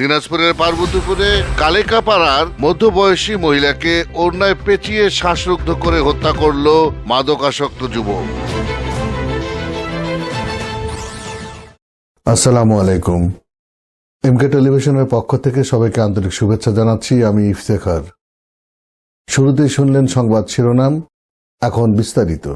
দিনাজপুরের পার্বতীপুরে কালেকাপাড়ার মধ্যবয়সী মহিলাকে অন্যায় পেঁচিয়ে শ্বাসরুদ্ধ করে হত্যা করল মাদকাসক্ত যুবক। আসসালামু আলাইকুম। এমকে টেলিভিশনের পক্ষ থেকে সবাইকে আন্তরিক শুভেচ্ছা জানাচ্ছি আমি ইফতেখার। শুরুতেই শুনলেন সংবাদ শিরোনাম এখন বিস্তারিত।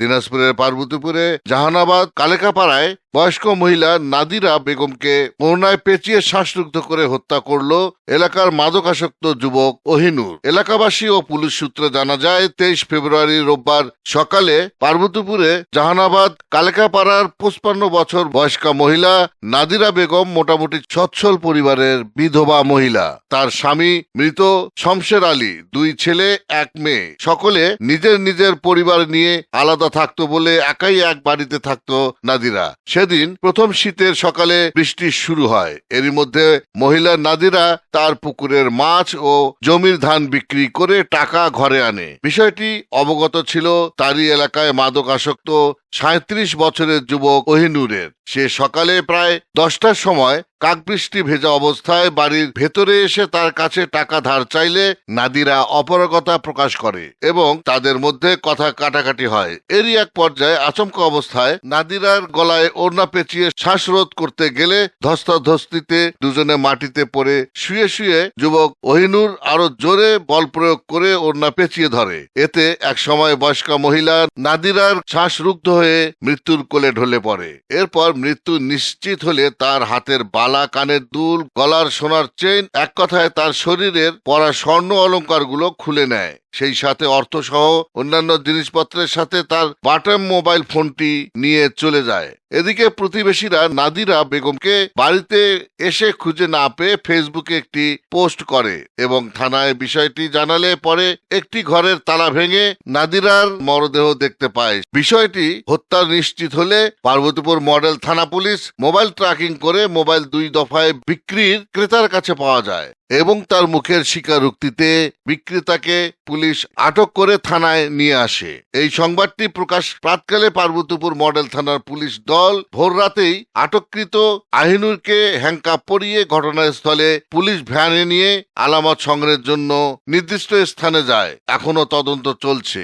দিনাজপুরের পার্বতীপুরে জাহানাবাদ কালেকাপাড়ায় বয়স্ক মহিলা নাদিরা বেগমকে অন্যায় পেঁচিয়ে শ্বাসরুদ্ধ করে হত্যা করল এলাকার মাদকাসক্ত যুবক ওহিনুর এলাকাবাসী ও পুলিশ সূত্রে জানা যায়, তেইশ ফেব্রুয়ারি রোববার সকালে পার্বতীপুরে জাহানাবাদ কালেকাপাড়ার পঁচপান্ন বছর বয়স্কা মহিলা নাদিরা বেগম মোটামুটি সচ্ছল পরিবারের বিধবা মহিলা। তার স্বামী মৃত শমশের আলী, দুই ছেলে, এক মেয়ে। সকলে নিজের নিজের পরিবার নিয়ে আলাদা থাকতো বলে একাই এক বাড়িতে থাকতো নাদিরা। সেদিন প্রথম শীতের সকালে বৃষ্টি শুরু হয়। এর মধ্যে মহিলা নাদিরা তার পুকুরের মাছ ও জমির ধান বিক্রি করে টাকা ঘরে আনে। বিষয়টি অবগত ছিল তারই এলাকায় মাদক আসক্ত সাঁত্রিশ বছরের যুবক ওহিনুরের সে সকালে প্রায় দশটার সময় কাকবৃষ্টি ভেজা অবস্থায় বাড়ির ভেতরে এসে তার কাছে টাকা ধার চাইলে নাদিরা অপারগতা প্রকাশ করে এবং তাদের মধ্যে কথা কাটাকাটি হয়। এরই এক পর্যায়ে আচমকা অবস্থায় নাদিরার গলায় ওড়না পেঁচিয়ে শ্বাসরোধ করতে গেলে ধস্তাধস্তিতে দুজনে মাটিতে পড়ে শুয়ে শুয়ে যুবক ওহিনুর আরও জোরে বল প্রয়োগ করে ওড়না পেঁচিয়ে ধরে। এতে এক সময় বয়স্কা মহিলা নাদিরার শ্বাসরুদ্ধ হয়ে মৃত্যুর কোলে ঢলে পড়ে। এরপর মৃত্যু নিশ্চিত হলে তার হাতের বালা কানের দুল গলার সোনার চেইন এক কথায় তার শরীরের পরা স্বর্ণ অলঙ্কারগুলো খুলে নেয়। সেই সাথে অর্থসহ অন্যান্য জিনিসপত্রের সাথে তার বাটম মোবাইল ফোনটি নিয়ে চলে যায়। এদিকে প্রতিবেশীরা নাদিরা বেগমকে বাড়িতে এসে খুঁজে না পেয়ে ফেসবুকে একটি পোস্ট করে এবং থানায় বিষয়টি জানালে পরে একটি ঘরের তালা ভেঙে নাদিরার মরদেহ দেখতে পায়। বিষয়টি হত্যা নিশ্চিত হলে পার্বতীপুর মডেল থানা পুলিশ মোবাইল ট্র্যাকিং করে মোবাইল দুই দফায় বিক্রির ক্রেতার কাছে পাওয়া যায়। এবং তার মুখের স্বীকারোক্তিতে বিক্রেতাকে পুলিশ আটক করে থানায় নিয়ে আসে। এই সংবাদটি প্রকাশ প্রাতকালে পার্বতীপুর মডেল থানার পুলিশ দল ভোর রাতেই আটককৃত আহিনুরকে হ্যাংকাপ পরিয়ে ঘটনাস্থলে পুলিশ ভ্যানে নিয়ে আলামত সংগ্রহের জন্য নির্দিষ্ট স্থানে যায়। এখনও তদন্ত চলছে।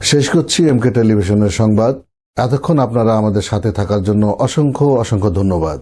শেষ করছি এমকে টেলিভিশনের সংবাদ। এতক্ষণ আপনারা আমাদের সাথে থাকার জন্য অসংখ্য অসংখ্য ধন্যবাদ।